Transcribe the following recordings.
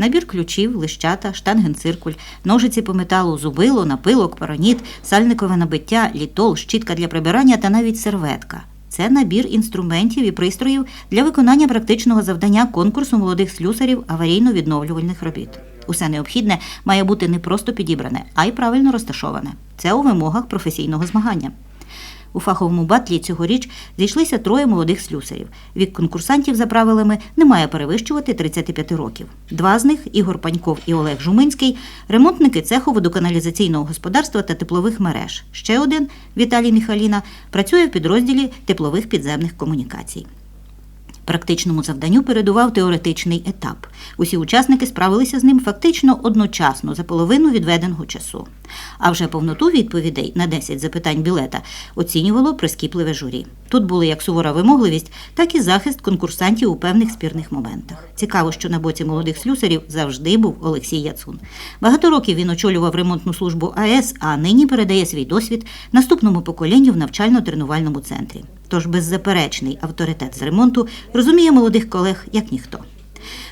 Набір ключів, лищата, штангенциркуль, ножиці по металу, зубило, напилок, параніт, сальникове набиття, літол, щітка для прибирання та навіть серветка. Це набір інструментів і пристроїв для виконання практичного завдання конкурсу молодих слюсарів аварійно-відновлювальних робіт. Усе необхідне має бути не просто підібране, а й правильно розташоване. Це у вимогах професійного змагання. У фаховому батлі цьогоріч зійшлися троє молодих слюсарів. Вік конкурсантів за правилами не має перевищувати 35 років. Два з них Ігор Паньков і Олег Жуминський ремонтники цеху водоканалізаційного господарства та теплових мереж. Ще один Віталій Міхаліна працює в підрозділі теплових підземних комунікацій. Практичному завданню передував теоретичний етап. Усі учасники справилися з ним фактично одночасно за половину відведеного часу. А вже повноту відповідей на 10 запитань білета оцінювало прискіпливе журі. Тут були як сувора вимогливість, так і захист конкурсантів у певних спірних моментах. Цікаво, що на боці молодих слюсарів завжди був Олексій Яцун. Багато років він очолював ремонтну службу АЕС, а нині передає свій досвід наступному поколінню в навчально-тренувальному центрі. Тож беззаперечний авторитет з ремонту розуміє молодих колег як ніхто.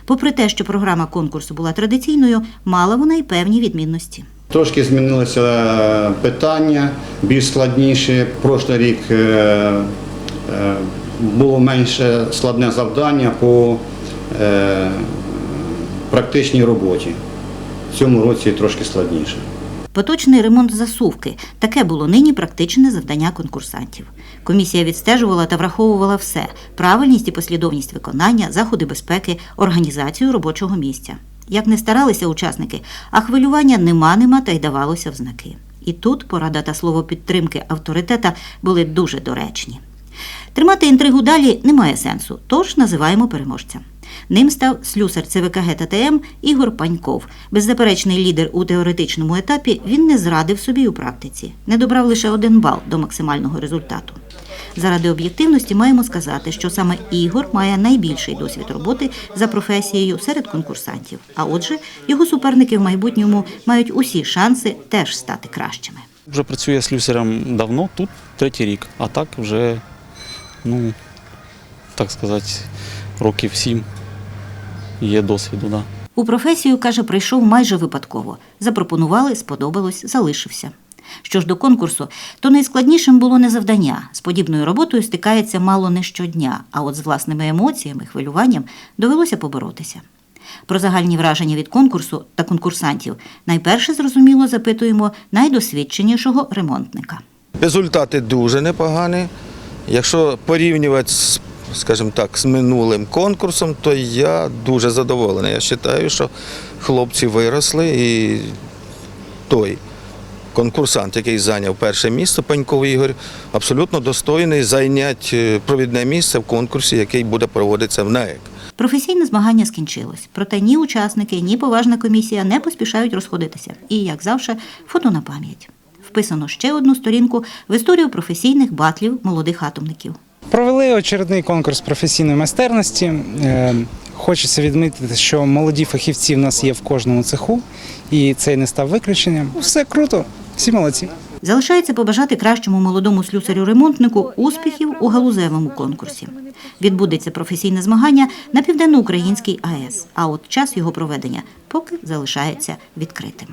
Попри те, що програма конкурсу була традиційною, мала вона й певні відмінності. Трошки змінилися е, питання, більш складніші. Прошлий рік е, е, було менше складне завдання по практичній роботі. В цьому році трошки складніше. Поточний ремонт засувки таке було нині практичне завдання конкурсантів. Комісія відстежувала та враховувала все: правильність і послідовність виконання, заходи безпеки, організацію робочого місця. Як не старалися учасники, а хвилювання нема нема та й давалося в знаки. І тут порада та слово підтримки авторитета були дуже доречні. Тримати інтригу далі немає сенсу, тож називаємо переможця. Ним став слюсар ЦВК ТТМ Ігор Паньков. Беззаперечний лідер у теоретичному етапі, він не зрадив собі у практиці, не добрав лише один бал до максимального результату. Заради об'єктивності маємо сказати, що саме Ігор має найбільший досвід роботи за професією серед конкурсантів. А отже, його суперники в майбутньому мають усі шанси теж стати кращими. Вже працюю слюсарем давно, тут третій рік, а так вже, ну, так сказати, років сім є досвіду. Да. У професію, каже, прийшов майже випадково. Запропонували, сподобалось, залишився. Що ж до конкурсу, то найскладнішим було не завдання. З подібною роботою стикається мало не щодня, а от з власними емоціями, хвилюванням довелося поборотися. Про загальні враження від конкурсу та конкурсантів найперше зрозуміло запитуємо найдосвідченішого ремонтника. Результати дуже непогані. Якщо порівнювати з, скажімо так, з минулим конкурсом, то я дуже задоволений. Я вважаю, що хлопці виросли і той конкурсант, який зайняв перше місце, Паньков Ігор, абсолютно достойний зайняти е, провідне місце в конкурсі, який буде проводитися в НАЕК. Професійне змагання скінчилось, проте ні учасники, ні поважна комісія не поспішають розходитися. І, як завжди, фото на пам'ять. Вписано ще одну сторінку в історію професійних батлів молодих атомників. Провели очередний конкурс професійної майстерності. Е, Хочеться відмітити, що молоді фахівці в нас є в кожному цеху, і це не став виключенням. Все круто, всі молодці. Залишається побажати кращому молодому слюсарю-ремонтнику успіхів у галузевому конкурсі. Відбудеться професійне змагання на південноукраїнській АЕС, а от час його проведення поки залишається відкритим.